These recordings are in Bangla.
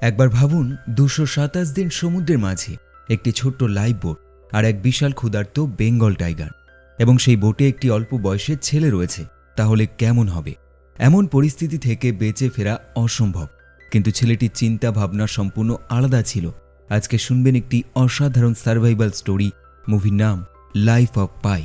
একবার ভাবুন, দুশো সাতাশ দিন সমুদ্রের মাঝে একটি ছোট্ট লাইফ বোট আর এক বিশাল ক্ষুধার্ত বেঙ্গল টাইগার এবং সেই বোটে একটি অল্প বয়সের ছেলে রয়েছে, তাহলে কেমন হবে? এমন পরিস্থিতি থেকে বেঁচে ফেরা অসম্ভব। কিন্তু ছেলেটির চিন্তা ভাবনা সম্পূর্ণ আলাদা ছিল। আজকে শুনবেন একটি অসাধারণ সার্ভাইভাল স্টোরি, মুভির নাম লাইফ অফ পাই।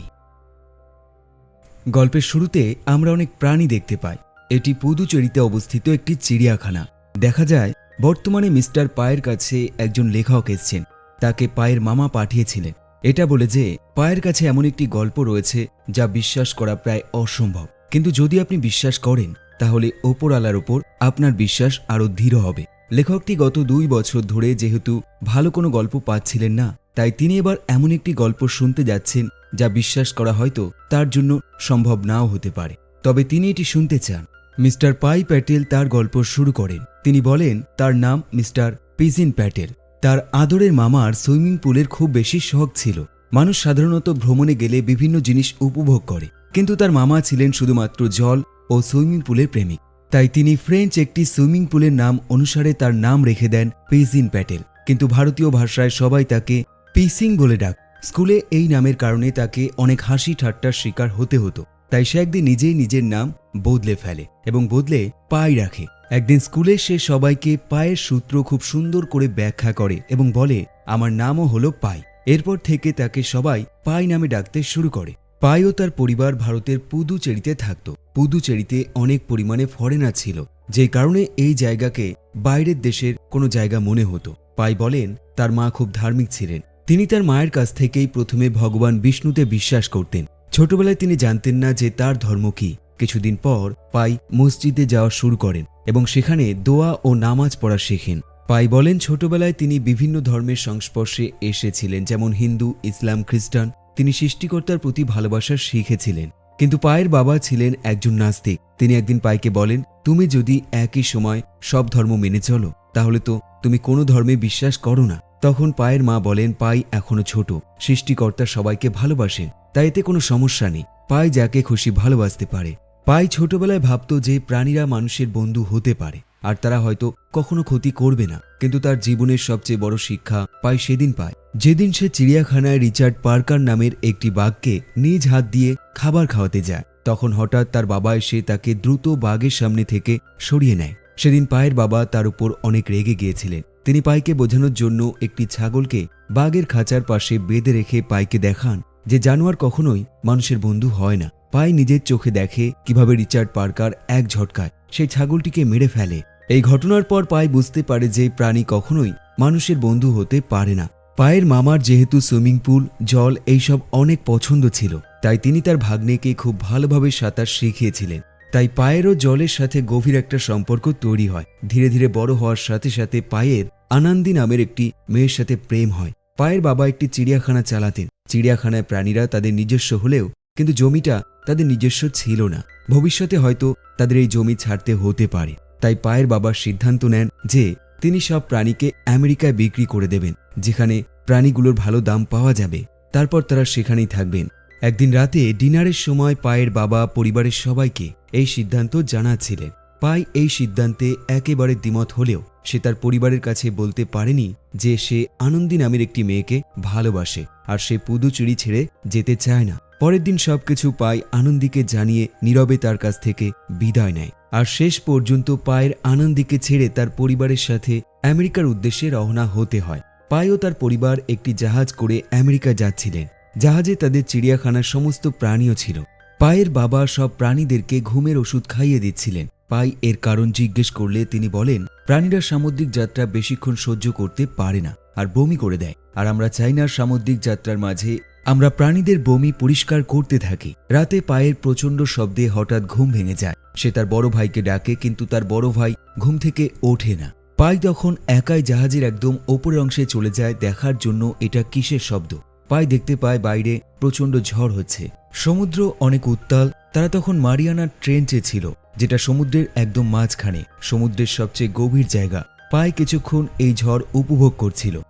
গল্পের শুরুতে আমরা অনেক প্রাণী দেখতে পাই। এটি পুদুচেরিতে অবস্থিত একটি চিড়িয়াখানা। দেখা যায় বর্তমানে মিস্টার পায়ের কাছে একজন লেখক এসছেন। তাকে পায়ের মামা পাঠিয়েছিলেন। এটা বলে যে, পায়ের কাছে এমন একটি গল্প রয়েছে যা বিশ্বাস করা প্রায় অসম্ভব। কিন্তু যদি আপনি বিশ্বাস করেন, তাহলে ওপরওয়ালার ওপর আপনার বিশ্বাস আরও দৃঢ় হবে। লেখকটি গত দুই বছর ধরে যেহেতু ভালো কোনো গল্প পাচ্ছিলেন না, তাই তিনি এবার এমন একটি গল্প শুনতে যাচ্ছেন যা বিশ্বাস করা হয়তো তার জন্য সম্ভব নাও হতে পারে। তবে তিনি এটি শুনতে চান। মিস্টার পাই প্যাটেল তার গল্প শুরু করেন। তিনি বলেন, তার নাম মিস্টার পিজিন প্যাটেল তার আদরের মামার সুইমিং পুলের খুব বেশি শখ ছিল। মানুষ সাধারণত ভ্রমণে গেলে বিভিন্ন জিনিস উপভোগ করে। কিন্তু তার মামা ছিলেন শুধুমাত্র জল ও সুইমিং পুলের প্রেমিক। তাই তিনি ফ্রেঞ্চ একটি সুইমিং পুলের নাম অনুসারে তার নাম রেখে দেন পিজিন প্যাটেল। কিন্তু ভারতীয় ভাষায় সবাই তাকে পিসিং বলে ডাক। স্কুলে এই নামের কারণে তাকে অনেক হাসি ঠাট্টার শিকার হতে হতো। তাই সে একদিন নিজেই নিজের নাম বদলে ফেলে এবং বদলে পাই রাখে। একদিন স্কুলে সে সবাইকে পায়ের সূত্র খুব সুন্দর করে ব্যাখ্যা করে এবং বলে, আমার নামও হলো পাই। এরপর থেকে তাকে সবাই পাই নামে ডাকতে শুরু করে। পাই ও তার পরিবার ভারতের পুদুচেরিতে থাকত। পুদুচেরিতে অনেক পরিমাণে ফরেনার ছিল, যে কারণে এই জায়গাকে বাইরের দেশের কোনো জায়গা মনে হতো। পাই বলেন, তার মা খুব ধার্মিক ছিলেন। তিনি তার মায়ের কাছ থেকেই প্রথমে ভগবান বিষ্ণুতে বিশ্বাস করতেন। ছোটবেলায় তিনি জানতেন না যে তার ধর্ম কি। কিছুদিন পর পাই মসজিদে যাওয়া শুরু করেন এবং সেখানে দোয়া ও নামাজ পড়া শেখেন। পাই বলেন, ছোটবেলায় তিনি বিভিন্ন ধর্মের সংস্পর্শে এসেছিলেন, যেমন হিন্দু, ইসলাম, খ্রিস্টান। তিনি সৃষ্টিকর্তার প্রতি ভালোবাসা শিখেছিলেন। কিন্তু পায়ের বাবা ছিলেন একজন নাস্তিক। তিনি একদিন পাইকে বলেন, তুমি যদি একই সময় সব ধর্ম মেনে চলো, তাহলে তো তুমি কোনো ধর্মে বিশ্বাস করো না। তখন পায়ের মা বলেন, পাই এখনও ছোট। সৃষ্টিকর্তা সবাইকে ভালোবাসেন, তাই এতে কোনো সমস্যা নেই। পাই যাকে খুশি ভালোবাসতে পারে। পাই ছোটবেলায় ভাবত যে প্রাণীরা মানুষের বন্ধু হতে পারে, আর তারা হয়তো কখনো ক্ষতি করবে না। কিন্তু তার জীবনের সবচেয়ে বড় শিক্ষা পাই সেদিন পায়। যেদিন সে চিড়িয়াখানায় রিচার্ড পার্কার নামের একটি বাঘকে নিজ হাত দিয়ে খাবার খাওয়াতে যায়, তখন হঠাৎ তার বাবা এসে তাকে দ্রুত বাঘের সামনে থেকে সরিয়ে নেয়। সেদিন পায়ের বাবা তার উপর অনেক রেগে গিয়েছিলেন। তিনি পাইকে বোঝানোর জন্য একটি ছাগলকে বাঘের খাঁচার পাশে বেঁধে রেখে পাইকে দেখান যে জানোয়ার কখনোই মানুষের বন্ধু হয় না। পাই নিজের চোখে দেখে কীভাবে রিচার্ড পার্কার এক ঝটকায় সেই ছাগলটিকে মেরে ফেলে। এই ঘটনার পর পাই বুঝতে পারে যে প্রাণী কখনোই মানুষের বন্ধু হতে পারে না। পায়ের মামার যেহেতু সুইমিং পুল, জল এইসব অনেক পছন্দ ছিল, তাই তিনি তার ভাগ্নেকে খুব ভালোভাবে সাঁতার শিখিয়েছিলেন। তাই পায়েরও জলের সাথে গভীর একটা সম্পর্ক তৈরি হয়। ধীরে ধীরে বড় হওয়ার সাথে সাথে পায়ের আনন্দি নামের একটি মেয়ের সাথে প্রেম হয়। পায়ের বাবা একটি চিড়িয়াখানা চালাতেন। চিড়িয়াখানায় প্রাণীরা তাদের নিজস্ব হলেও কিন্তু জমিটা তাদের নিজস্ব ছিল না। ভবিষ্যতে হয়তো তাদের এই জমি ছাড়তে হতে পারে। তাই পায়ের বাবা সিদ্ধান্ত নেন যে তিনি সব প্রাণীকে আমেরিকায় বিক্রি করে দেবেন, যেখানে প্রাণীগুলোর ভালো দাম পাওয়া যাবে। তারপর তারা সেখানেই থাকবেন। একদিন রাতে ডিনারের সময় পায়ের বাবা, পরিবারের সবাইকে এই সিদ্ধান্ত জানাচ্ছিলেন। পাই এই সিদ্ধান্তে একেবারে দ্বিমত হলেও সে তার পরিবারের কাছে বলতে পারেনি যে সে আনন্দী নামের একটি মেয়েকে ভালোবাসে আর সে পুদুচুরি ছেড়ে যেতে চায় না। পরের দিন সবকিছু পাই আনন্দীকে জানিয়ে নীরবে তার কাছ থেকে বিদায় নেয়। আর শেষ পর্যন্ত পায়ের আনন্দীকে ছেড়ে তার পরিবারের সাথে আমেরিকার উদ্দেশ্যে রওনা হতে হয়। পাই ও তার পরিবার একটি জাহাজ করে আমেরিকা যাচ্ছিলেন। জাহাজে তাদের চিড়িয়াখানার সমস্ত প্রাণীও ছিল। পায়ের বাবা সব প্রাণীদেরকে ঘুমের ওষুধ খাইয়ে দিচ্ছিলেন। পাই এর কারণ জিজ্ঞেস করলে তিনি বলেন, প্রাণীরা সামুদ্রিক যাত্রা বেশিক্ষণ সহ্য করতে পারে না, আর বমি করে দেয়। আর আমরা চাই না সামুদ্রিক যাত্রার মাঝে আমরা প্রাণীদের বমি পরিষ্কার করতে থাকি। রাতে পায়ের প্রচণ্ড শব্দে হঠাৎ ঘুম ভেঙে যায়। সে তার বড় ভাইকে ডাকে, কিন্তু তার বড় ভাই ঘুম থেকে ওঠে না। পাই তখন একাই জাহাজের একদম ওপরের অংশে চলে যায় দেখার জন্য এটা কিসের শব্দ? পাই দেখতে পায় বাইরে প্রচণ্ড ঝড় হচ্ছে। সমুদ্র অনেক উত্তাল, তারা তখন মারিয়ানার ট্রেঞ্চে ছিল, যেটা সমুদ্রের একদম মাঝখানে, সমুদ্রের সবচেয়ে গভীর জায়গা। পায় কিছুক্ষণ এই ঝড় উপভোগ করছিল।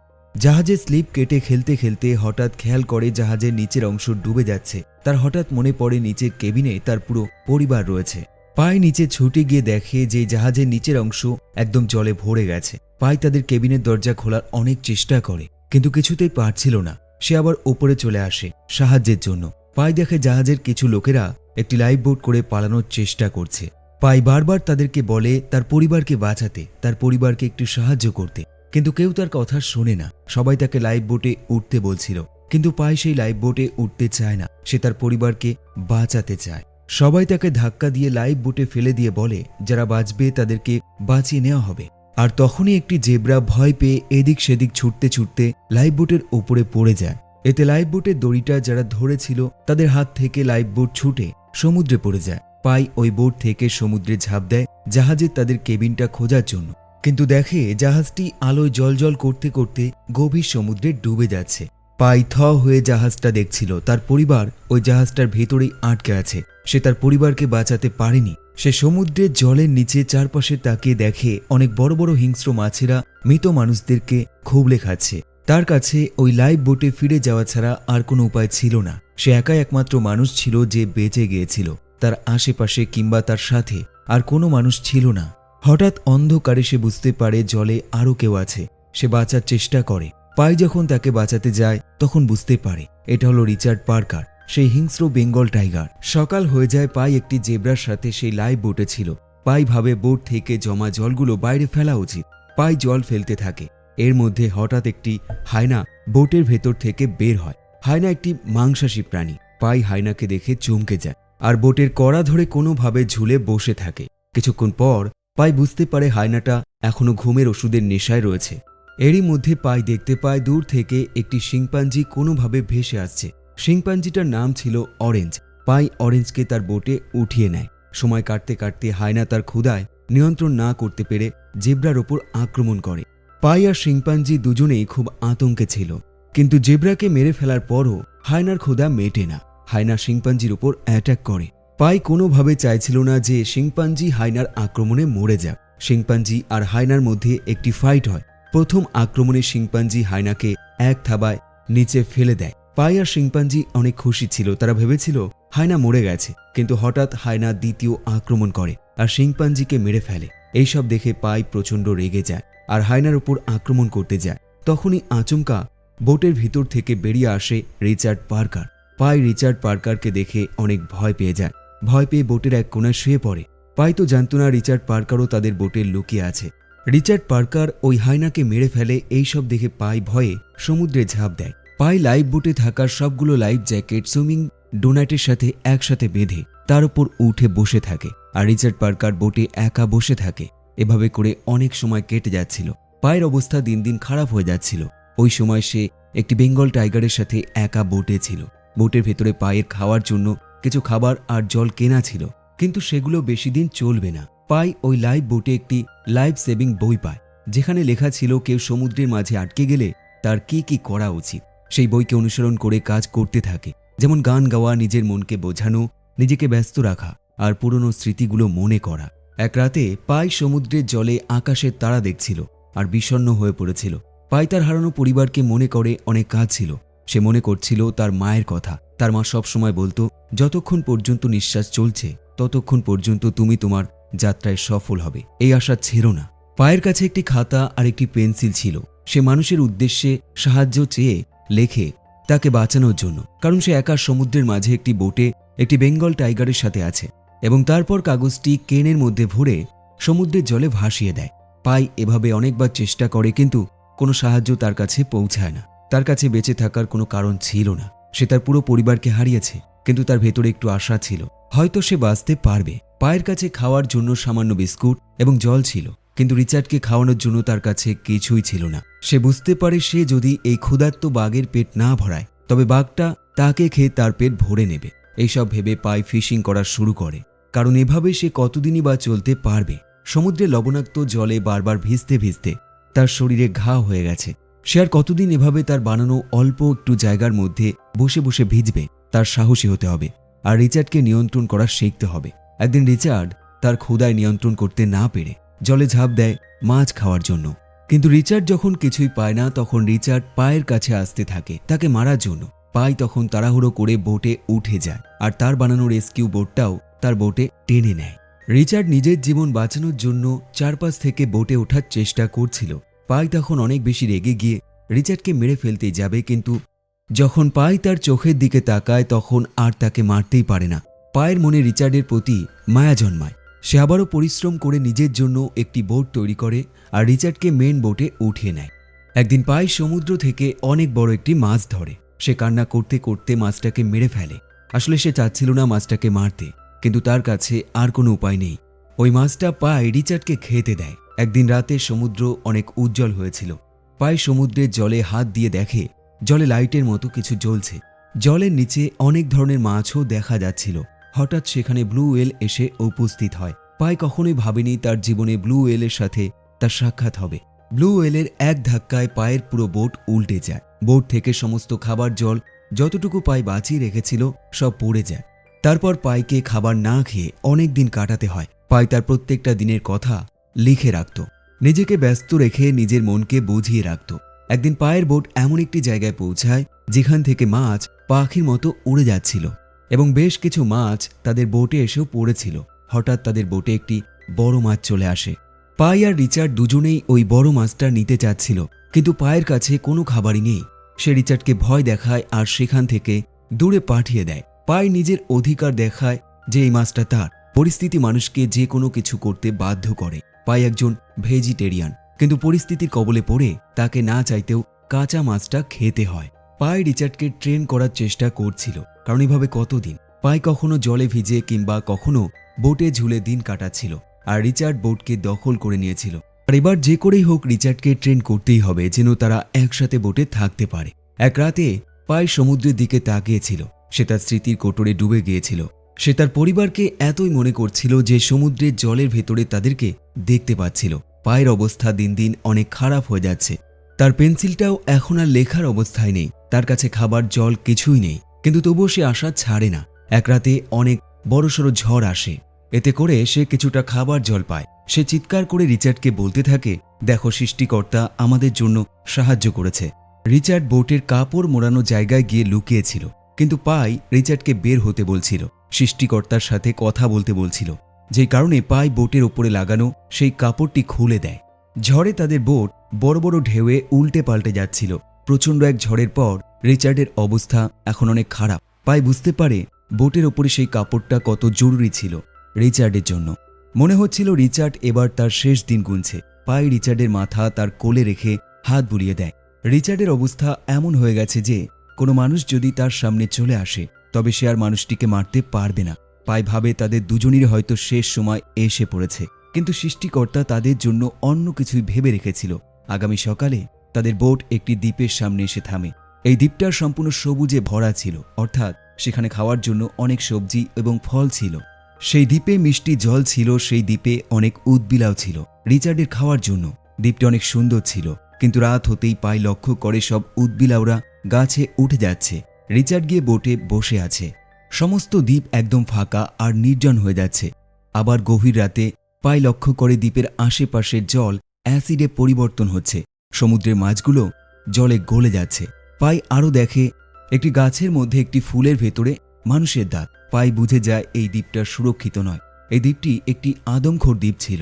জাহাজে স্লিপ কেটে খেলতে খেলতে হঠাৎ খেয়াল করে জাহাজের নিচের অংশ ডুবে যাচ্ছে। তার হঠাৎ মনে পড়ে নিচের কেবিনে তার পুরো পরিবার রয়েছে। পায়ে নিচে ছুটে গিয়ে দেখে যে জাহাজের নিচের অংশ একদম জলে ভরে গেছে। পাই তাদের কেবিনের দরজা খোলার অনেক চেষ্টা করে, কিন্তু কিছুতেই পারছিল না। সে আবার ওপরে চলে আসে সাহায্যের জন্য। পাই দেখে জাহাজের কিছু লোকেরা একটি লাইফ বোট করে পালানোর চেষ্টা করছে। পাই বারবার তাদেরকে বলে, তার পরিবারকে বাঁচাতে, তার পরিবারকে একটু সাহায্য করতে। কিন্তু কেউ তার কথা শোনে না। সবাই তাকে লাইফ বোটে উঠতে বলছিল। কিন্তু পাই সেই লাইফ বোটে উঠতে চায় না। সে তার পরিবারকে বাঁচাতে চায়। সবাই তাকে ধাক্কা দিয়ে লাইফ বোটে ফেলে দিয়ে বলে, যারা বাঁচবে তাদেরকে বাঁচিয়ে নেওয়া হবে। আর তখনই একটি জেব্রা ভয় পেয়ে এদিক সেদিক ছুটতে ছুটতে লাইফ বোটের ওপরে পড়ে যায়। এতে লাইফ বোটের দড়িটা যারা ধরেছিল, তাদের হাত থেকে লাইফ বোট ছুটে সমুদ্রে পড়ে যায়। পাই ওই বোট থেকে সমুদ্রে ঝাঁপ দেয় জাহাজের তাদের কেবিনটা খোঁজার জন্য। কিন্তু দেখে জাহাজটি আলোয় জলজল করতে করতে গভীর সমুদ্রে ডুবে যাচ্ছে। পাই থ হয়ে জাহাজটা দেখছিল। তার পরিবার ওই জাহাজটার ভেতরেই আটকে আছে। সে তার পরিবারকে বাঁচাতে পারেনি। সে সমুদ্রের জলের নিচে চারপাশে তাকিয়ে দেখে অনেক বড় বড় হিংস্র মাছেরা মৃত মানুষদেরকে খুবলে খাচ্ছে। তার কাছে ওই লাইভ বোটে ফিরে যাওয়া ছাড়া আর কোনো উপায় ছিল না। সে একাই একমাত্র মানুষ ছিল যে বেঁচে গিয়েছিল। তার আশেপাশে কিংবা তার সাথে আর কোনো মানুষ ছিল না। হঠাৎ অন্ধকারে সে বুঝতে পারে জলে আরও কেউ আছে। সে বাঁচার চেষ্টা করে। পাই যখন তাকে বাঁচাতে যায়, তখন বুঝতে পারে, এটা হলো রিচার্ড পার্কার সেই হিংস্র বেঙ্গল টাইগার। সকাল হয়ে যায়, পাই একটি জেব্রার সাথে সেই লাইভ বোটে ছিল। পাই ভাবে বোট থেকে জমা জলগুলো বাইরে ফেলা উচিত। পাই জল ফেলতে থাকে। এর মধ্যে হঠাৎ একটি হায়না বোটের ভেতর থেকে বের হয়। হায়না একটি মাংসাশী প্রাণী। পাই হায়নাকে দেখে চমকে যায়। আর বোটের কড়া ধরে কোনোভাবে ঝুলে বসে থাকে। কিছুক্ষণ পর পাই বুঝতে পারে হায়নাটা এখনও ঘুমের ওষুধের নেশায় রয়েছে। এরই মধ্যে পাই দেখতে পায় দূর থেকে একটি শিংপাঞ্জি কোনোভাবে ভেসে আসছে। শিংপাঞ্জিটার নাম ছিল অরেঞ্জ। পাই অরেঞ্জকে তার বোটে উঠিয়ে নেয়। সময় কাটতে কাটতে হায়না তার ক্ষুদায় নিয়ন্ত্রণ না করতে পেরে জেব্রার ওপর আক্রমণ করে। পাই আর শিংপাঞ্জি দুজনেই খুব আতঙ্কে ছিল। কিন্তু জেব্রাকে মেরে ফেলার পরও হায়নার ক্ষুদা মেটে না। হায়না শিংপাঞ্জির উপর অ্যাটাক করে। পাই কোনোভাবে চাইছিল না যে শিংপাঞ্জি হায়নার আক্রমণে মরে যাক। শিংপাঞ্জি আর হায়নার মধ্যে একটি ফাইট হয়। প্রথম আক্রমণে শিংপাঞ্জি হায়নাকে এক থাবায় নিচে ফেলে দেয়। পাই আর শিংপাঞ্জি অনেক খুশি ছিল, তারা ভেবেছিল হায়না মরে গেছে, কিন্তু হঠাৎ হায়না দ্বিতীয় আক্রমণ করে আর শিংপাঞ্জিকে মেরে ফেলে। এইসব দেখে পাই প্রচণ্ড রেগে যায় আর হায়নার উপর আক্রমণ করতে যায়। তখনই আচমকা বোটের ভিতর থেকে বেরিয়ে আসে রিচার্ড পার্কার। পাই রিচার্ড পার্কারকে দেখে অনেক ভয় পেয়ে যায়। ভয় পেয়ে বোটের এক কোণায় শুয়ে পড়ে। পাই তো জানত না রিচার্ড পার্কারও তাদের বোটে লুকিয়ে আছে। রিচার্ড পার্কার ওই হায়নাকে মেরে ফেলে এইসব দেখে পাই ভয়ে সমুদ্রে ঝাঁপ দেয়। পাই লাইফ বোটে থাকার সবগুলো লাইফ জ্যাকেট, সুইমিং ডোনাটের সাথে একসাথে বেঁধে তার উপর উঠে বসে থাকে আর রিচার্ড পার্কার বোটে একা বসে থাকে। এভাবে করে অনেক সময় কেটে যাচ্ছিল। পায়ের অবস্থা দিন দিন খারাপ হয়ে যাচ্ছিল। ওই সময় সে একটি বেঙ্গল টাইগারের সাথে একা বোটে ছিল। বোটের ভেতরে পায়ের খাওয়ার জন্য কিছু খাবার আর জল কেনা ছিল, কিন্তু সেগুলো বেশি দিন চলবে না। পাই ওই লাইভ বোটে একটি লাইফ সেভিং বই পায়, যেখানে লেখা ছিল কেউ সমুদ্রের মাঝে আটকে গেলে তার কি কি করা উচিত। সেই বইকে অনুসরণ করে কাজ করতে থাকে, যেমন গান গাওয়া, নিজের মনকে বোঝানো, নিজেকে ব্যস্ত রাখা আর পুরনো স্মৃতিগুলো মনে করা। এক রাতে পাই সমুদ্রের জলে আকাশের তারা দেখছিল আর বিষণ্ণ হয়ে পড়েছিল। পাই তার হারানো পরিবারকে মনে করে অনেক কাজ ছিল সে মনে করছিল তার মায়ের কথা। তার মা সব সময় বলতো, যতক্ষণ পর্যন্ত নিঃশ্বাস চলছে, ততক্ষণ পর্যন্ত তুমি তোমার যাত্রায় সফল হবে। এই আশা ছেড়ো না। পায়ের কাছে একটি খাতা আর একটি পেন্সিল ছিল। সে মানুষের উদ্দেশ্যে সাহায্য চেয়ে লেখে তাকে বাঁচানোর জন্য, কারণ সে একা সমুদ্রের মাঝে একটি বোটে একটি বেঙ্গল টাইগারের সাথে আছে এবং তারপর কাগজটি কেনের মধ্যে ভরে সমুদ্রের জলে ভাসিয়ে দেয়। পাই এভাবে অনেকবার চেষ্টা করে, কিন্তু কোনো সাহায্য তার কাছে পৌঁছায় না। তার কাছে বেঁচে থাকার কোনো কারণ ছিল না। সে তার পুরো পরিবারকে হারিয়েছে, কিন্তু তার ভেতরে একটু আশা ছিল। হয়তো সে বাঁচতে পারবে। পায়ের কাছে খাওয়ার জন্য সামান্য বিস্কুট এবং জল ছিল, কিন্তু রিচার্ডকে খাওয়ানোর জন্য তার কাছে কিছুই ছিল না। সে বুঝতে পারে সে যদি এই ক্ষুধার্ত বাঘের পেট না ভরায়, তবে বাঘটা তাকে খেয়ে তার পেট ভরে নেবে। এইসব ভেবে পাই ফিশিং করা শুরু করে। কারণ এভাবে সে কতদিনই বা চলতে পারবে? সমুদ্রে লবণাক্ত জলে বারবার ভিজতে ভিজতে তার শরীরে ঘা হয়ে গেছে। সে আর কতদিন এভাবে তার বানানো অল্প একটু জায়গার মধ্যে বসে বসে ভিজবে, তার সাহসী হতে হবে আর রিচার্ডকে নিয়ন্ত্রণ করা শিখতে হবে। একদিন রিচার্ড তার ক্ষুদায় নিয়ন্ত্রণ করতে না পেরে জলে ঝাঁপ দেয় মাছ খাওয়ার জন্য। কিন্তু রিচার্ড যখন কিছুই পায় না, তখন রিচার্ড পায়ের কাছে আসতে থাকে, তাকে মারার জন্য। পাই তখন তাড়াহুড়ো করে বোটে উঠে যায় আর তার বানানো রেস্কিউ বোটটাও তার বোটে টেনে নেয়। রিচার্ড নিজের জীবন বাঁচানোর জন্য চারপাশ থেকে বোটে ওঠার চেষ্টা করছিল পাই তখন অনেক বেশি রেগে গিয়ে রিচার্ডকে মেরে ফেলতে যাবে, কিন্তু যখন পাই তার চোখের দিকে তাকায় তখন আর তাকে মারতেই পারে না। পায়ের মনে রিচার্ডের প্রতি মায়া জন্মায়। সে আবারও পরিশ্রম করে নিজের জন্য একটি বোট তৈরি করে আর রিচার্ডকে মেন বোটে উঠিয়ে নেয়। একদিন পাই সমুদ্র থেকে অনেক বড় একটি মাছ ধরে। সে কান্না করতে করতে মাছটাকে মেরে ফেলে। আসলে সে চাচ্ছিল না মাছটাকে মারতে, কিন্তু তার কাছে আর কোনো উপায় নেই। ওই মাছটা পাই রিচার্ডকে খেতে দেয়। একদিন রাতে সমুদ্র অনেক উজ্জ্বল হয়েছিল। পাই সমুদ্রের জলে হাত দিয়ে দেখে, জলে লাইটের মতো কিছু জ্বলছে। জলের নিচে অনেক ধরনের মাছও দেখা যাচ্ছিল। হঠাৎ সেখানে ব্লু ওয়েল এসে উপস্থিত হয়। পাই কখনোই ভাবেনি তার জীবনে ব্লু ওয়েলের সাথে তার সাক্ষাৎ হবে। ব্লু ওয়েলের এক ধাক্কায় পায়ের পুরো বোট উল্টে যায়। বোট থেকে সমস্ত খাবার জল যতটুকু পাই বাঁচিয়ে রেখেছিল, সব পড়ে যায়। তারপর পাইকে খাবার না খেয়ে অনেক দিন কাটাতে হয়। পাই তার প্রত্যেকটা দিনের কথা লিখে রাখত। নিজেকে ব্যস্ত রেখে নিজের মনকে বুঝিয়ে রাখত। একদিন পায়ের বোট এমন একটি জায়গায় পৌঁছায়, যেখান থেকে মাছ পাখির মতো উড়ে যাচ্ছিল এবং বেশ কিছু মাছ তাদের বোটে এসেও পড়েছিল। হঠাৎ তাদের বোটে একটি বড় মাছ চলে আসে। পাই আর রিচার্ড দুজনেই ওই বড় মাছটা নিতে চাচ্ছিল, কিন্তু পায়ের কাছে কোনো খাবারই নেই। সে রিচার্ডকে ভয় দেখায় আর সেখান থেকে দূরে পাঠিয়ে দেয়। পাই নিজের অধিকার দেখায় যে এই মাছটা তার। পরিস্থিতি মানুষকে যে কোনো কিছু করতে বাধ্য করে। পাই একজন ভেজিটেরিয়ান। কিন্তু পরিস্থিতির কবলে পড়ে তাকে না চাইতেও কাঁচা মাছটা খেতে হয়। পাই রিচার্ডকে ট্রেন করার চেষ্টা করছিল, কারণ এভাবে কতদিন? পাই কখনো জলে ভিজে কিংবা কখনো বোটে ঝুলে দিন কাটাচ্ছিল, আর রিচার্ড বোটকে দখল করে নিয়েছিল। আর এবার যে করেই হোক রিচার্ডকে ট্রেন করতেই হবে, যেন তারা একসাথে বোটে থাকতে পারে। এক রাতে পাই সমুদ্রের দিকে তাকিয়েছিল, সে তার স্মৃতির কোটরে ডুবে গিয়েছিল। সে তার পরিবারকে এতই মনে করছিল যে সমুদ্রের জলের ভেতরে তাদেরকে দেখতে পাচ্ছিল। পায়ের অবস্থা দিন দিন অনেক খারাপ হয়ে যাচ্ছে। তার পেন্সিলটাও এখন আর লেখার অবস্থায় নেই। তার কাছে খাবার, জল কিছুই নেই। কিন্তু তবুও সে আশা ছাড়ে না। এক রাতে অনেক বড়সড় ঝড় আসে। এতে করে সে কিছুটা খাবার, জল পায়। সে চিৎকার করে রিচার্ডকে বলতে থাকে, দেখো, সৃষ্টিকর্তা আমাদের জন্য সাহায্য করেছে। রিচার্ড বোটের কাপড় মোড়ানো জায়গায় গিয়ে লুকিয়েছিল। কিন্তু পাই রিচার্ডকে বের হতে বলছিল। সৃষ্টিকর্তার সাথে কথা বলতে বলছিল। যেই কারণে পাই বোটের ওপরে লাগানো সেই কাপড়টি খুলে দেয়। ঝড়ে তাদের বোট বড় বড় ঢেউয়ে উল্টে পাল্টে যাচ্ছিল। প্রচণ্ড এক ঝড়ের পর রিচার্ডের অবস্থা এখন অনেক খারাপ। পাই বুঝতে পারে বোটের ওপরে সেই কাপড়টা কত জরুরি ছিল রিচার্ডের জন্য। মনে হচ্ছিল রিচার্ড এবার তার শেষ দিন গুনছে। পাই রিচার্ডের মাথা তার কোলে রেখে হাত বুলিয়ে দেয়। রিচার্ডের অবস্থা এমন হয়ে গেছে যে কোনো মানুষ যদি তার সামনে চলে আসে, তবে সে আর মানুষটিকে মারতে পারবে না। পাই ভাবে তাদের দুজনের হয়তো শেষ সময় এসে পড়েছে। কিন্তু সৃষ্টিকর্তা তাদের জন্য অন্য কিছুই ভেবে রেখেছিল। আগামী সকালে তাদের বোট একটি দ্বীপের সামনে এসে থামে। এই দ্বীপটার সম্পূর্ণ সবুজে ভরা ছিল, অর্থাৎ সেখানে খাওয়ার জন্য অনেক সবজি এবং ফল ছিল। সেই দ্বীপে মিষ্টি জল ছিল, সেই দ্বীপে অনেক উদ্বিলাও ছিল, রিচার্ডের খাওয়ার জন্য। দ্বীপটি অনেক সুন্দর ছিল, কিন্তু রাত হতেই পাই লক্ষ্য করে সব উদ্বিলাওরা গাছে উঠে যাচ্ছে। রিচার্ড গিয়ে বোটে বসে আছে। সমস্ত দ্বীপ একদম ফাঁকা আর নির্জন হয়ে যাচ্ছে। আবার গভীর রাতে পাই লক্ষ্য করে দ্বীপের আশেপাশের জল অ্যাসিডে পরিবর্তন হচ্ছে। সমুদ্রের মাছগুলো জলে গলে যাচ্ছে। পাই আরও দেখে, একটি গাছের মধ্যে একটি ফুলের ভেতরে মানুষের দাঁত। পাই বুঝে যায় এই দ্বীপটা সুরক্ষিত নয়। এই দ্বীপটি একটি আদমখোর দ্বীপ ছিল।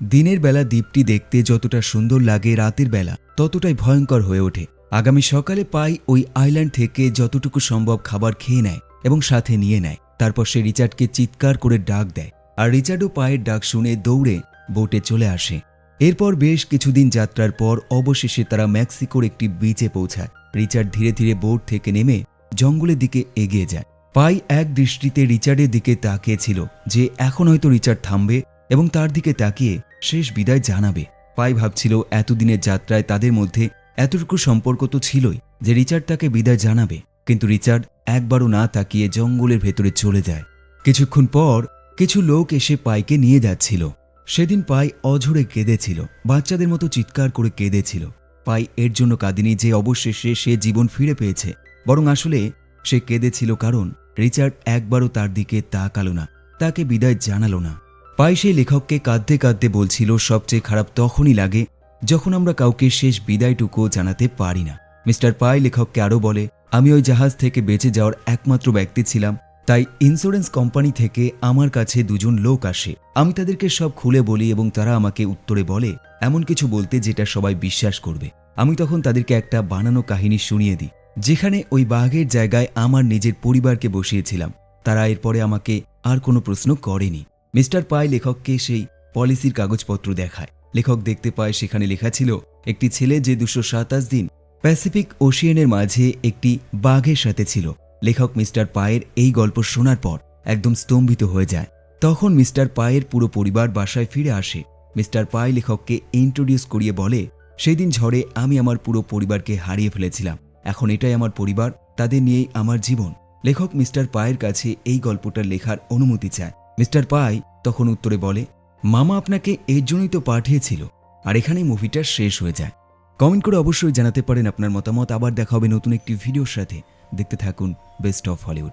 দিনের বেলা দ্বীপটি দেখতে যতটা সুন্দর লাগে রাতের বেলা, ততটাই ভয়ঙ্কর হয়ে ওঠে। আগামী সকালে পাই ওই আইল্যান্ড থেকে যতটুকু সম্ভব খাবার খেয়ে নেয়। এবং সাথে নিয়ে নেয়। তারপর সে রিচার্ডকে চিৎকার করে ডাক দেয়। আর রিচার্ডও পায়ের ডাক শুনে দৌড়ে বোটে চলে আসে। এরপর বেশ কিছুদিন যাত্রার পর অবশেষে তারা মেক্সিকোর একটি বিচে পৌঁছায়। রিচার্ড ধীরে ধীরে বোট থেকে নেমে জঙ্গলের দিকে এগিয়ে যায়। পাই এক দৃষ্টিতে রিচার্ডের দিকে তাকিয়েছিল যে এখন হয়তো রিচার্ড থামবে এবং তার দিকে তাকিয়ে শেষ বিদায় জানাবে। পাই ভাবছিল এতদিনের যাত্রায় তাদের মধ্যে এতটুকু সম্পর্ক তো ছিলই যে রিচার্ড তাকে বিদায় জানাবে। কিন্তু রিচার্ড একবারও না তাকিয়ে জঙ্গলের ভেতরে চলে যায়। কিছুক্ষণ পর কিছু লোক এসে পাইকে নিয়ে যাচ্ছিল। সেদিন পাই অঝরে কেঁদেছিল, বাচ্চাদের মতো চিৎকার করে কেঁদেছিল। পাই এর জন্য কাঁদিনি যে অবশেষে সে জীবন ফিরে পেয়েছে, বরং আসলে সে কেঁদেছিল কারণ রিচার্ড একবারও তার দিকে তাকালো না, তাকে বিদায় জানালো না। পাই সেই লেখককে কাঁদতে কাঁদতে বলছিল, সবচেয়ে খারাপ তখনই লাগে যখন আমরা কাউকে শেষ বিদায়টুকুও জানাতে পারি না। মিস্টার পাই লেখককে আরও বলে, আমি ওই জাহাজ থেকে বেঁচে যাওয়ার একমাত্র ব্যক্তি ছিলাম, তাই ইন্স্যুরেন্স কোম্পানি থেকে আমার কাছে দুজন লোক আসে। আমি তাদেরকে সব খুলে বলি এবং তারা আমাকে উত্তরে বলে, এমন কিছু বলতে যেটা সবাই বিশ্বাস করবে। আমি তখন তাদেরকে একটা বানানো কাহিনী শুনিয়ে দিই, যেখানে ওই বাঘের জায়গায় আমার নিজের পরিবারকে বসিয়েছিলাম। তারা এরপরে আমাকে আর কোনো প্রশ্ন করেনি। মিস্টার পাই লেখককে সেই পলিসির কাগজপত্র দেখায়। লেখক দেখতে পায় সেখানে লেখা ছিল, একটি ছেলে যে দুশো সাতাশ দিন প্যাসিফিক ওশিয়ানের মাঝে একটি বাঘের সাথে ছিল। লেখক মিস্টার পায়ের এই গল্প শোনার পর একদম স্তম্ভিত হয়ে যায়। তখন মিস্টার পায়ের পুরো পরিবার বাসায় ফিরে আসে। মিস্টার পাই লেখককে ইন্ট্রোডিউস করিয়ে বলে সেই দিন ঝড়ে আমি আমার পুরো পরিবারকে হারিয়ে ফেলেছিলাম। এখন এটাই আমার পরিবার, তাদের নিয়েই আমার জীবন। লেখক মিস্টার পায়ের কাছে এই গল্পটা লেখার অনুমতি চায়। মিস্টার পাই তখন উত্তরে বলে, মামা আপনাকে এর জন্যই তো পাঠিয়েছিল, আর এখানেই মুভিটা শেষ হয়ে যায়। কমেন্ট করে অবশ্যই জানাতে পারেন আপনার মতামত। আবার দেখা হবে নতুন একটি ভিডিওর সাথে। দেখতে থাকুন বেস্ট অফ হলিউড